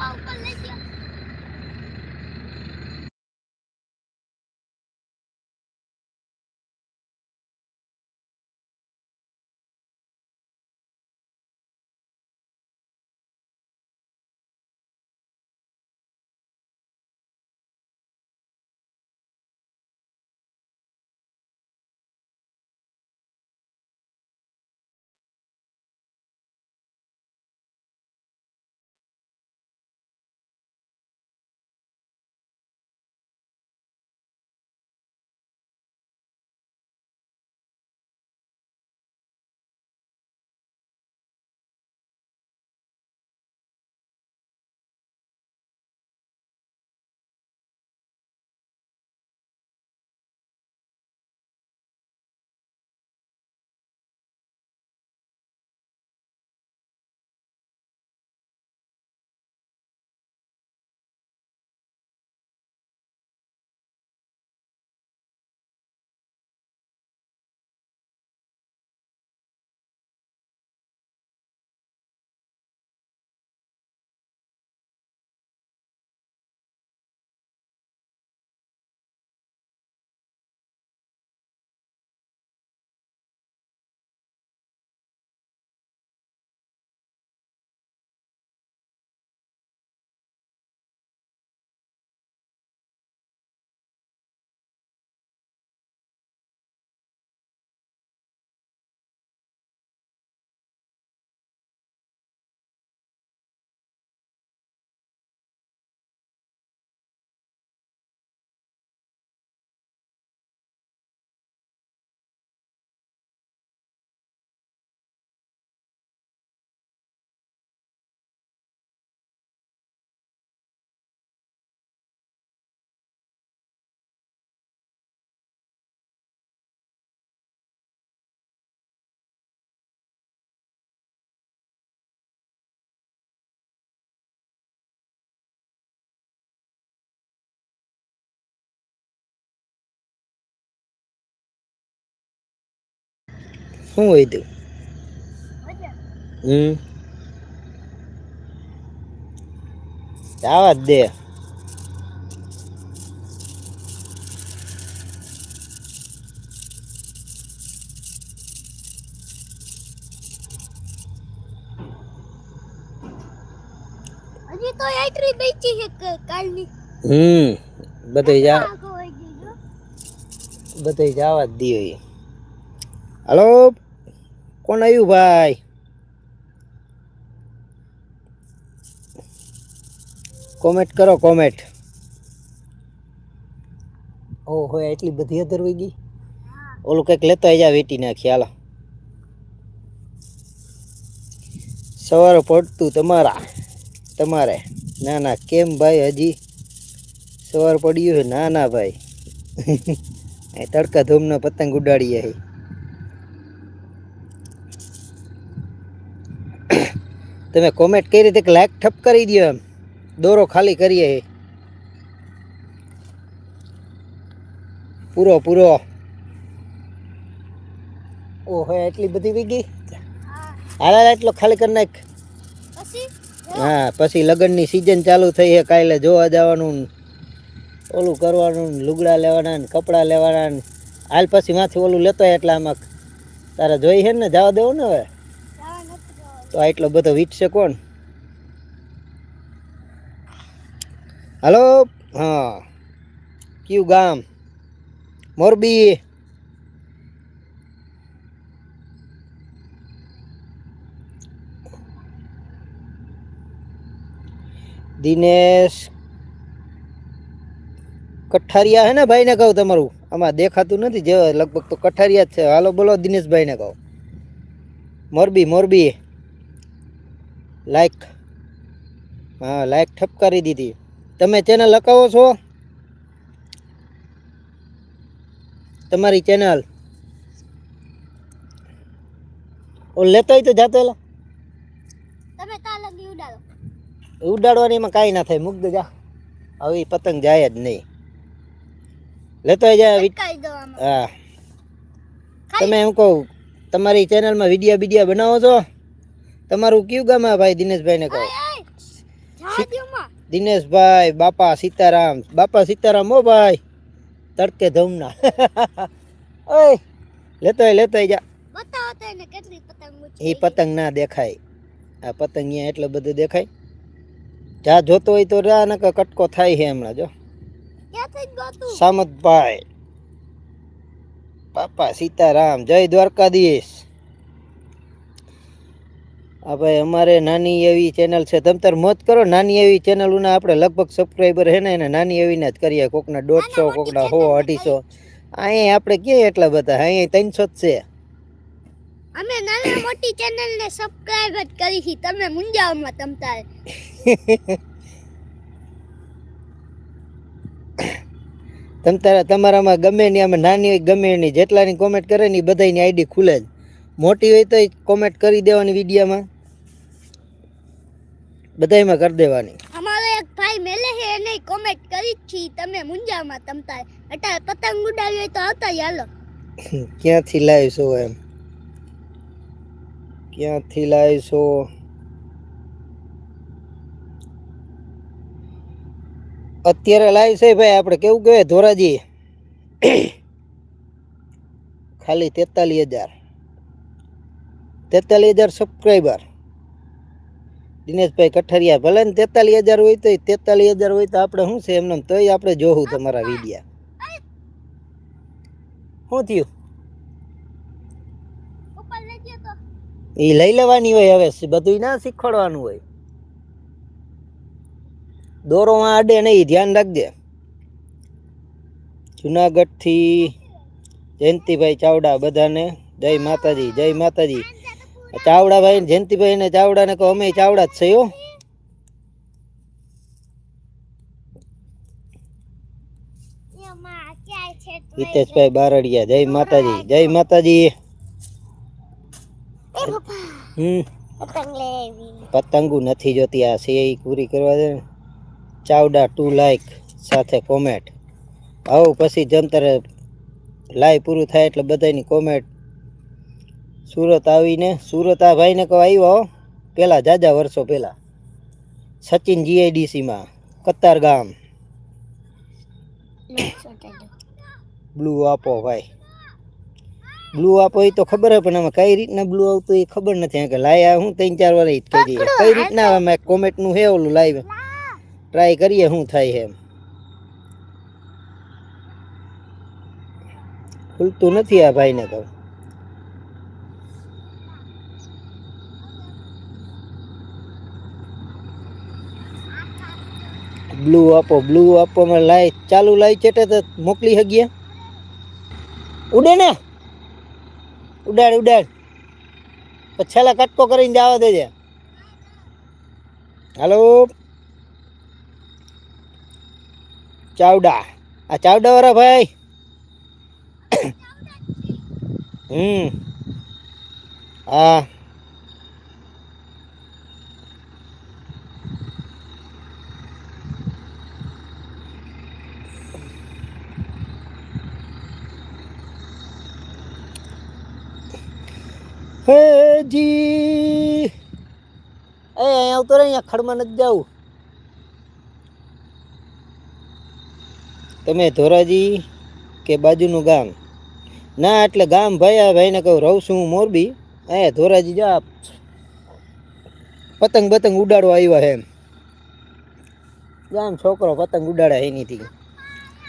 પપ્પા ઉપર લઈ ગયા શું હોય તું મજા હમ આવા જ દે હજી તો એટલી બેચી છે કે કાલની હમ બધું જા આગો વહી ગઈ જો. બધું જવા જ દઈએ હલો? કોણ આવ્યું ભાઈ? કોમેન્ટ કરો, કોમેન્ટ. ઓહો, એટલી બધી અધર વહી ગઈ? ઓલું કંઈક લેતો જા, વેટી નાખી, હાલો. સવારે પડતું તમારા, તમારે. ના ના કેમ ભાઈ હજી? સવાર પડ્યું છે ના ના ભાઈ તડકા ધૂમનો પતંગ ઉડાડીએ તમે કોમેન્ટ કઈ રીતે લાઈક ઠપ કરી દો એમ. દોરો ખાલી કરીએ. હે પૂરો પૂરો. ઓહો એટલી બધી વીગી? હા હાલ એટલો ખાલી કરી નાખ. હા પછી લગ્નની સિઝન ચાલુ થઈ છે કાલે જોવા જવાનું ઓલું કરવાનું લુગડા લેવાના ને કપડાં લેવાના ને. હાલ પછી માથી ઓલું લેતો હોય એટલે આમાં તારે જોઈ છે ને જવા દેવું ને હવે. તો આટલો બધો વીતશે કોણ હલો? હા. કયું ગામ? મોરબી. દિનેશ કઠારિયા હે ને ભાઈને કહું તમારું? આમાં દેખાતું નથી, જે લગભગ તો કઠારિયા જ છે. હાલો બોલો દિનેશભાઈને કહો. મોરબી મોરબી. લાઈક હા લાઈક ઠપકારી દીધી. તમે ચેનલ લખાવો છો? તમારી ચેનલ ઓ લેતો તો જાતેલા તમે તા ઉડાડો. ઉડાડવાની એમાં કાંઈ ના થાય. મુગ્ધ જા. હવે પતંગ જાય જ નહીં. લેતો હોય જા વી- અટકાવી દો આમાં. હા. તમે એમ કહું તમારી ચેનલમાં વિડીયા બીડિયા બનાવો છો? તમારું કયું ગામ હે ભાઈ દિનેશભાઈને કહો? દિનેશભાઈ બાપા સીતારામ. બાપા સીતારામ હો ભાઈ. તડકે ધમના. ઓય લેતો લેતોય જા. એ પતંગ ના દેખાય. આ પતંગ અહીંયા એટલે બધું દેખાય. જા જોતો હોય તો રા નકર કટકો થાય છે હમણાં જો. સામતભાઈ. બાપા સીતારામ. જય દ્વારકાધીશ. આ ભાઈ અમારે નાની એવી ચેનલ છે. તમ તાર મોત કરો નાની એવી ચેનલોના આપણે લગભગ સબસ્ક્રાઈબર છે ને એને નાની એવીના જ કરીએ. કોકના દોઢસો કોકના સો અઢીસો. અહીંયા આપણે ક્યાં એટલા બધા? અહીંયા ત્રણસો જ છે. અમે નાની મોટી ચેનલ ને સબસ્ક્રાઇબ જ કરી છે. તમે મુંજાવમાં તમ તારે. તમ તારા તમારામાં ગમે ની અમે નાની હોય ગમે એની જેટલાની કોમેન્ટ કરે ને બધાની આઈડી ખુલે જ. મોટી હોય તો કોમેન્ટ કરી દેવાની વિડીયોમાં. બધાયમાં કરી દેવાની. અમારો એક ભાઈ મેલે છે એને કોમેન્ટ કરી છી. તમે મુંજામાં તમ તારે. અત્યારે પતંગ ઉડાવી હોય તો આવતા હાલો. ક્યાંથી લાવીશો એમ? ક્યાંથી લાવીશો? અત્યારે લાવી છે ભાઈ આપણે કેવું કહેવાય ધોરાજી? ખાલી તેતાલીસ હજાર. તેતાલીસ હજાર સબસ્ક્રાઈબર દિનેશભાઈ કઠરિયા, ભલે ને તેતાલીસ હજાર હોય તો તેતાલીસ હજાર હોય તો આપણે શું છે એમને તોય આપણે જોવું તમારા વિડીયા. શું થયું? એ લઈ લેવાની હોય હવે બધું ના શીખવાડવાનું હોય. દોરો અડે નહીં, ધ્યાન રાખજે. જુનાગઢથી જયંતિભાઈ ચાવડા બધાને, જય માતાજી જય માતાજી. ચાવડાભાઈ જયંતિભાઈ ને ચાવડા ને કહો અમે ચાવડા જ છે હિતેશભાઈ બારડિયા જય માતાજી જય માતાજી. એ હમ. પતંગ નથી જોતી આ છે પૂરી કરવા દે ચાવડા ટુ લાઈક સાથે કોમેન્ટ. આવું પછી જમતરે લાઈવ પૂરું થાય એટલે બધાની કોમેન્ટ સુરત આવીને સુરત આ ભાઈને કહો આવ્યો હો. પહેલાં જાજા વર્ષો પહેલાં. સચિન જીઆઈડીસીમાં કતાર ગામ. બ્લુ આપો ભાઈ. બ્લુ આપો એ તો ખબર હોય પણ અમે કઈ રીતના બ્લુ આવતું એ ખબર નથી. કે લાયા હું ત્રણ ચાર વાર જ કહી દઈએ. કઈ રીતના અમે કોમેન્ટનું હે ઓલું લાઈવ ટ્રાય કરીએ શું થાય એમ. ખુલતું નથી આ ભાઈને કહું બ્લુ આપો બ્લુ આપો મેં લાઈટ ચાલુ લાઈટ ચેટે તો મોકલી શકીએ. ઉડે ને? ઉડાડ ઉડાડ. છેલ્લા કટકો કરીને જવા દેજે. હાલો? ચાવડા. આ ચાવડા વાળા ભાઈ હમ. હા. હે જી એ અહીંયા આવતો રહે અહીંયા ખડમાં નથી જવું. તમે ધોરાજી કે બાજુનું ગામ? ના એટલે ગામ ભાઈ આ ભાઈને કહું રહું છું હું મોરબી. અહીંયા ધોરાજી જા. પતંગ બતંગ ઉડાડવા આવ્યા હે એમ. ગામ છોકરો પતંગ ઉડાડે એનીથી.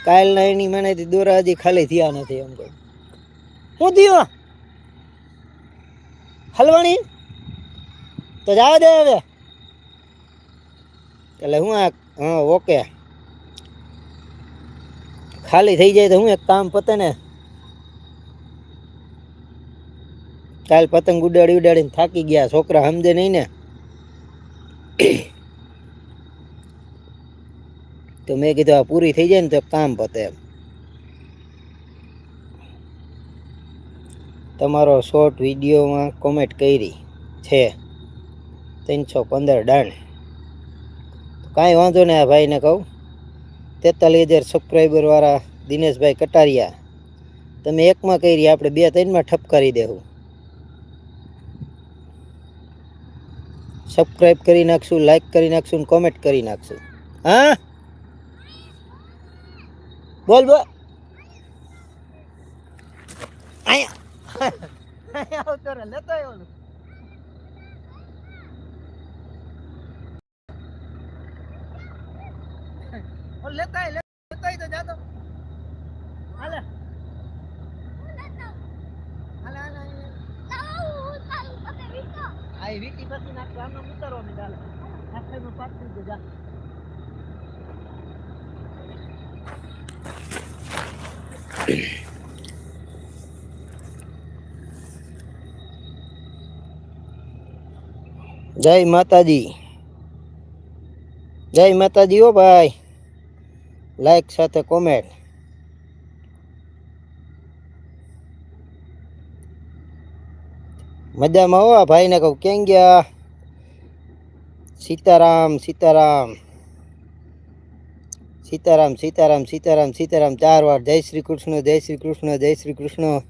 કાલના એની મનેથી દોરા હજી ખાલી થયા નથી એમ કહું. શું થયું? હલવાણી? તો જવા દે હવે. એટલે હું આ હા, ઓકે. ખાલી થઈ જાય તો હું એક કામ પતે ને કાલ પતંગ ઉડાડી ઉડાડીને થાકી ગયા, છોકરા સમજે નહીં ને. તો મેં કીધું આ પૂરી થઈ જાય ને તો કામ પતે એમ. તમારો શોર્ટ વિડીયોમાં કોમેન્ટ કરી છે ત્રણસો પંદર ડન કાંઈ વાંધો નહીં આ ભાઈને કહું. તેતાલીસ હજાર સબસ્ક્રાઈબરવાળા દિનેશભાઈ કટારિયા, તમે એકમાં કરી, આપણે બે ત્રણમાં ઠપ કરી દેવું. સબસ્ક્રાઈબ કરી નાખશું લાઈક કરી નાખશું કોમેન્ટ કરી નાખશું. હા? બોલ બોલ. આયા. આવતો રે લેતો આવ્યો ને. લેતા જાતો હાલે હાલે હાલે. આ પછી આમ ઉતારવા માંડ હાલે આ સાઈડમાં પાછું જ જય માતાજી. જય માતાજી હો ભાઈ. લાઈક સાથે કોમેન્ટ મજામાં હો ભાઈને કહું, કેમ ગયા? સીતારામ સીતારામ. સીતારામ સીતારામ સીતારામ સીતારામ, ચાર વાર જય શ્રી કૃષ્ણ, જય શ્રી કૃષ્ણ, જય શ્રી કૃષ્ણ.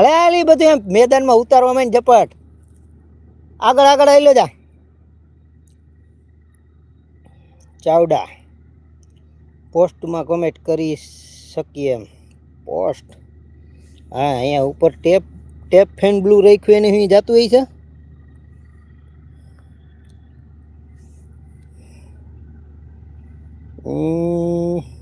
અરે આલી બધું એમ મેદાનમાં ઉતારવા માંડ ઝપટ. આગળ આગળ આવેલો જા. ચાવડા. પોસ્ટમાં કોમેન્ટ કરી શકીએ એમ. પોસ્ટ. હા અહીંયા ઉપર ટેપ ટેપ ફેન બ્લુ રાખ્યું એને અહીં જાતું હોય છે. ઉમ,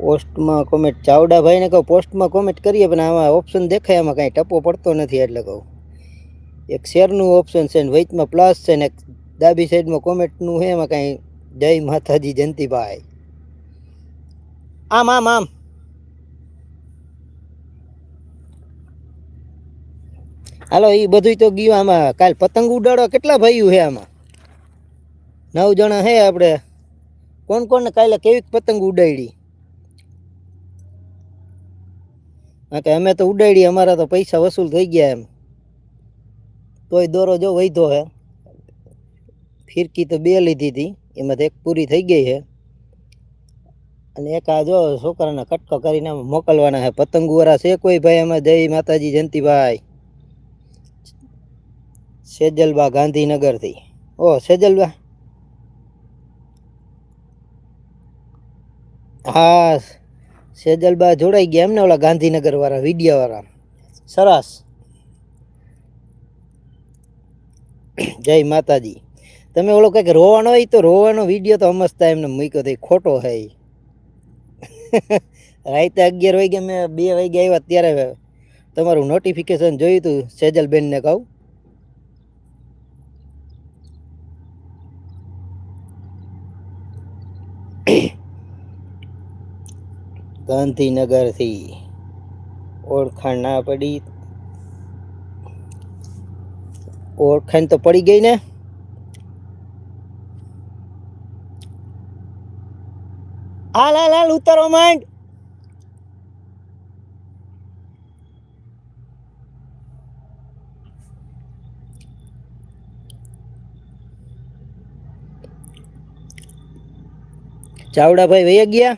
પોસ્ટમાં કોમેન્ટ ચાવડાભાઈને કહું, પોસ્ટમાં કોમેન્ટ કરીએ, પણ આમાં ઓપ્શન દેખાય, આમાં કાંઈ ટપો પડતો નથી એટલે કહું. એક શેરનું ઓપ્શન છે ને વચમાં પ્લસ છે ને એક ડાબી સાઈડમાં કોમેન્ટનું છે, એમાં કાંઈ જય માતાજી જયંતિભાઈ. આમ આમ આમ. હાલો એ બધું તો ગયું આમાં. કાલ પતંગ ઉડાડો કેટલા ભાઈઓ છે આમાં? નવ જણા છે આપણે. કોણ કોણ કાલે કેવી પતંગ ઉડાડી હા, કે અમે તો ઉડાડી અમારા તો પૈસા વસૂલ થઈ ગયા એમ. તોય દોરો જો વૈધો હે. ફિરકી તો બે લીધી હતી એમાં એક પૂરી થઈ ગઈ છે અને એક આ જો છોકરાને કટકો કરીને મોકલવાના છે પતંગવાળા છે કોઈ ભાઈ એમાં? જય માતાજી, જયંતિભાઈ. સેજલબા ગાંધીનગરથી. ઓ, સેજલબા. હા સેજલબા જોડાઈ ગયા એમને ઓલા ગાંધીનગર વાળા વીડિયો વાળા સરસ. જય માતાજી. તમે ઓલો કંઈક રોવાનો હોય તો રોવાનો વીડિયો તો અમસ્તા એમને મૂક્યો તો ખોટો ઈ. રાતે અગિયાર વાગે મેં બે વાગે આવ્યા, ત્યારે તમારું નોટિફિકેશન જોયું હતું સેજલબેનને કહું. ગાંધીનગરથી ઓળખાણ ના પડી. ઓળખાણ તો પડી ગઈ ને? હાલ હાલ હાલ, ઉતારો માંડ. ચાવડાભાઈ વૈયા ગયા?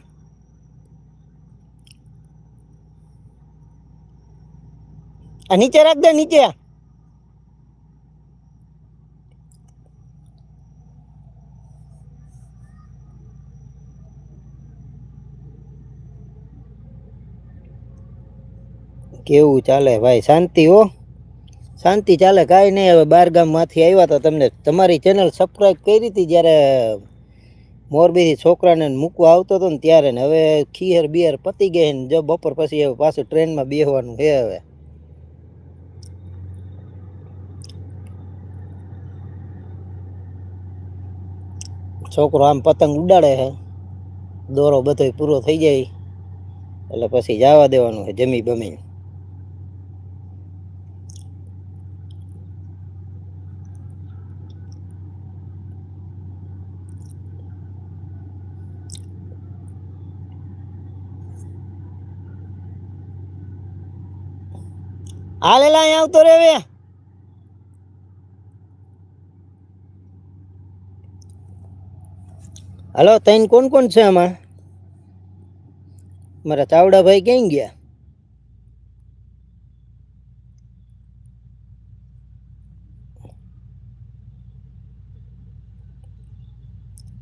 નીચે રાખ દે નીચે કેવું ચાલે ભાઈ? શાંતિ હો? શાંતિ ચાલે? કાંઈ નહીં, હવે બાર ગામમાંથી આવ્યા તો તમને તમારી ચેનલ સબસ્ક્રાઈબ કરી હતી જ્યારે મોરબીથી છોકરાને મૂકવા આવતો હતો ને ત્યારે ને હવે ખીહર બિયર પતી ગઈ ને જો બપોર પછી હવે પાછું ટ્રેનમાં બેસવાનું છે હવે. છોકરો આમ પતંગ ઉડાડે છે. દોરો બધો પૂરો થઈ જાય. એટલે પછી જવા દેવાનું છે જમી બમી હાલેલા અહીંયા આવતો રે હલો, તૈન કોણ કોણ છે આમાં? મારા ચાવડાભાઈ ક્યાં ગયા?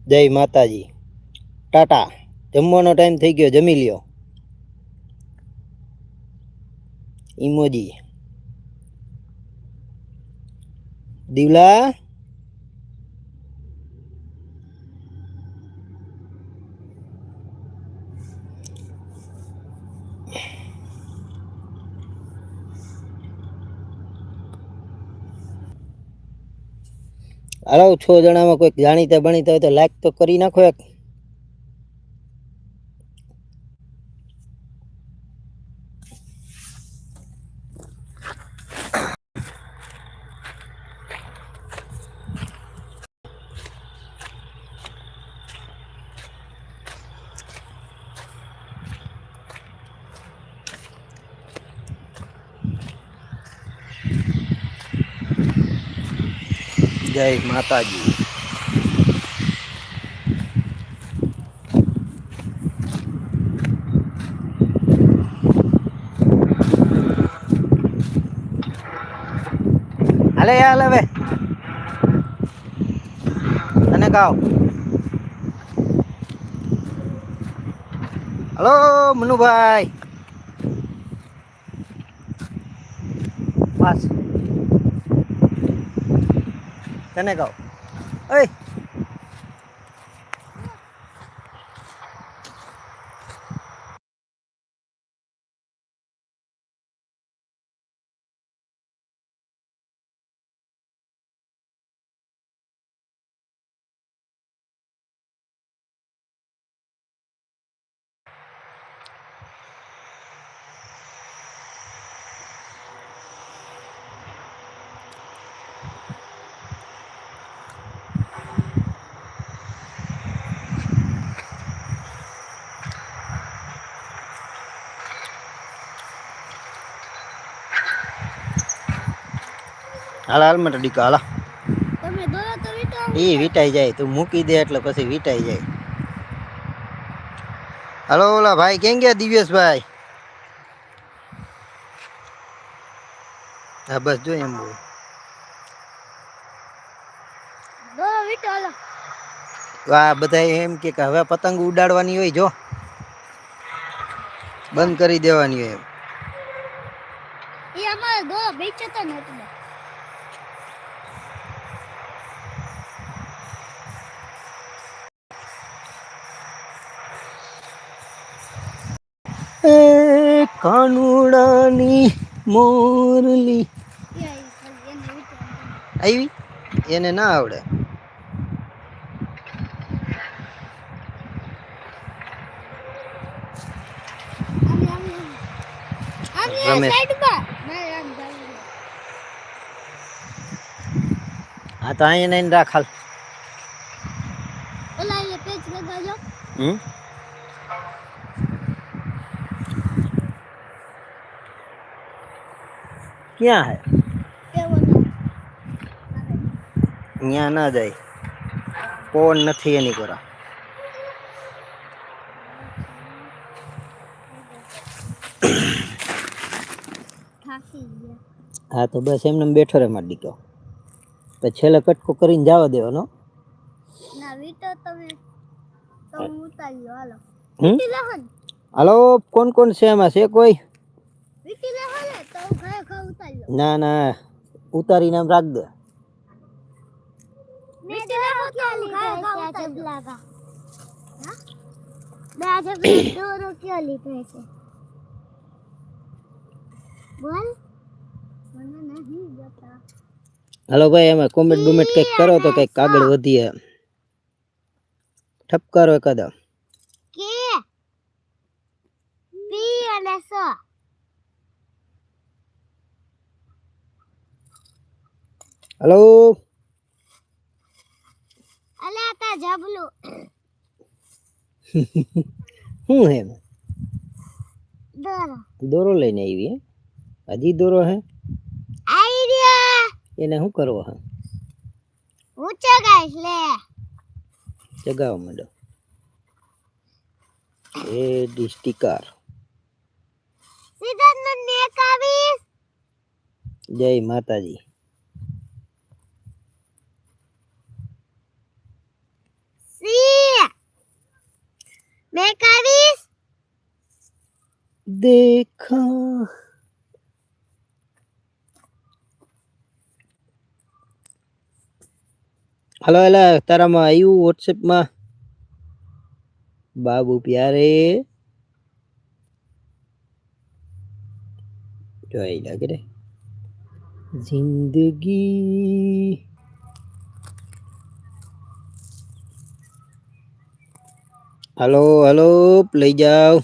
જય માતાજી. ટાટા, જમવાનો ટાઈમ થઈ ગયો, જમી લ્યો. ઇમોજી દિવલા? હાલો છો જણામાં કોઈક જાણીતા ભણીતા હોય તો લાઈક તો કરી નાખો એક. જય માતાજી. હાલે હાલ હવે. અને ગાઓ હલો મનુભાઈ. બસ. તને કહો ઓય હાલ હાલ માટે ડીકા હાલા. એ વીટાઈ જાય તું મૂકી દે એટલે પછી વીટાઈ જાય. હાલો ઓલા ભાઈ કેમ ગયા દિવ્યેશભાઈ? હા બસ જો એમ બોલ. આ બધા એમ કે કે હવે પતંગ ઉડાડવાની હોય જો. બંધ કરી દેવાની હોય. એમ એ અમારે દોરો બેચતો નહોતો એ કાનુડાની મોરલી. આવી? એને ના આવડે. રમેશ. હા તો અહીંયા નહીં રાખ હાલ. ઓલા એ પેચ લગાવજો હમ? ક્યાં હે એ ઓલા ત્યાં ના જાય પવન નથી એની કોરા થાકી ગયા હા તો બસ એમને એમ બેઠો રે માર દીકરો તો છેલ્લે કટકો કરીને જવા દેવાનો ના વીટો તમે તો હું ઉતારી લો હાલો હમ વીટી લેહો ને હાલો કોણ કોણ છે એમાં છે કોઈ વીટી લેહો ને તો હું ખરેખર ઉતારી લો ના ના ઉતારીને આમ રાખ દે વીટી લેહો તો હું ખરેખર ઉતારી લો હા બે જબલા દોરો ક્યાં લીધો છે બોલ મને નહીં જતા હાલો ભાઈ એમાં કોમેન્ટ બુમેન્ટ કંઈક કરો તો કંઈક આગળ વધીએ ઠપકારો એકાદા કે પી અને સ હલો અલા તા જબલુ. શું હે? દોરો. દોરો લઈને આવી હે? હજી દોરો હે? આવી રહ્યો. એને શું કરવો હે? હું ચગાઈશ લે. ચગાવો માંડો. એ ડિસ્ટિકાર સિદ્ધાર્થ નો નેક આવીશ. જય માતાજી. સી મેં કરીશ દેખા હલો એલા તારામાં આવ્યું વોટ્સએપમાં બાબુ પ્યારે જોઈ લાગે રે જિંદગી હલો હલો લઈ જાઓ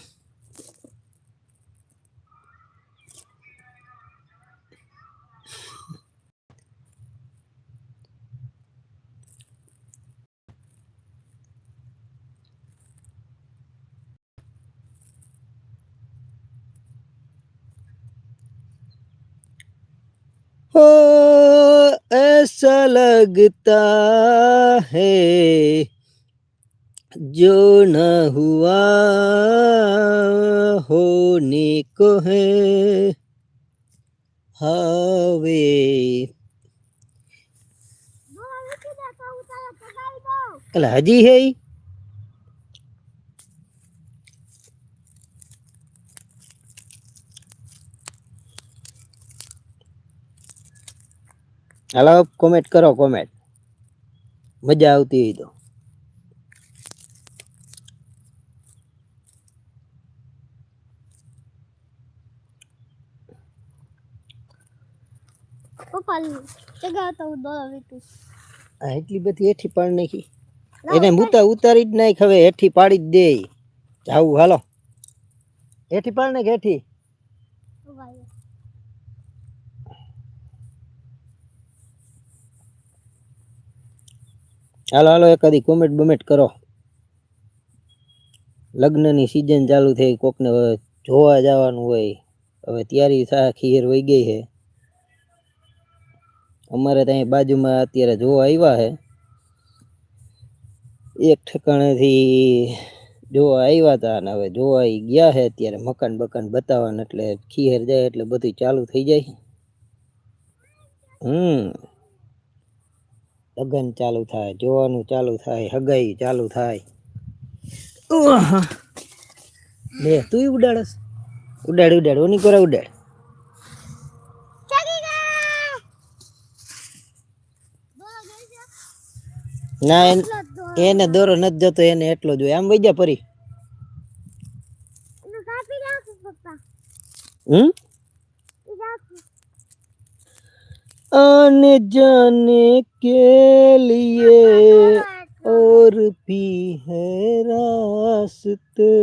हो ऐसा लगता है जो न हुआ होने को है હવે એટલે હજી હે ઈ? હાલો કોમેન્ટ કરો કોમેન્ટ મજા આવતી હોય તો પપ્પા ચગાવતા હું આ એટલી બધી હેઠી પાડી નાખી. એને મૂતા ઉતારી જ નાખ હવે હેઠી પાડી જ દે. જાવું હાલો. હેઠી પાડ નાખ હેઠી. હાલો હાલો એકાદી કોમેન્ટ બમેન્ટ કરો. લગ્નની સિઝન ચાલુ થઈ કોકને જોવા જવાનું હોય. હવે તૈયારી થા ખીર વહી ગઈ છે. અમારે ત્યાં બાજુમાં અત્યારે જોવા આવ્યા છે. એક ઠેકાણેથી જોવા આવ્યા હતા અને હવે જોવા ગયા છે અત્યારે મકાન બકાન બતાવવાને એટલે ખીહેર જાય એટલે બધું ચાલુ થઈ જાય. હમ. લગન ચાલુ થાય, જોવાનું ચાલુ થાય, હગાઈ ચાલુ થાય. લે, તું ઉડાડસ. ઉડાડ ઉડાડ, ઓની કોરા ઉડાડ. ના એન- એને દોરો નથી જતો એને એટલો જોઈએ આમ વઈ જા પરી હમ आने जाने के लिए और भी है रास्ते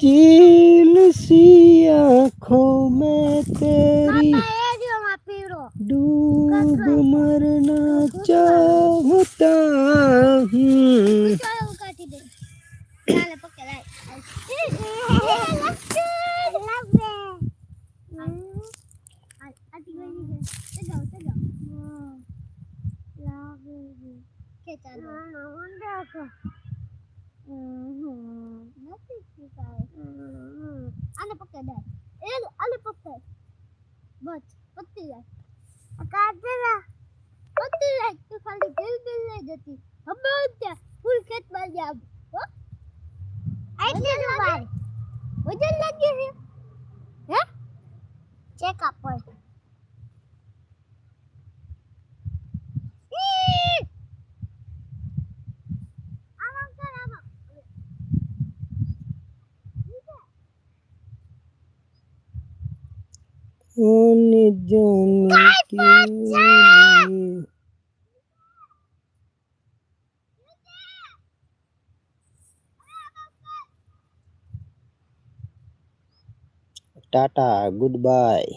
चील सी आंखों में तेरी डूब मरना चाहता हूँ Kita અને જન ટાટા ગુડ બાય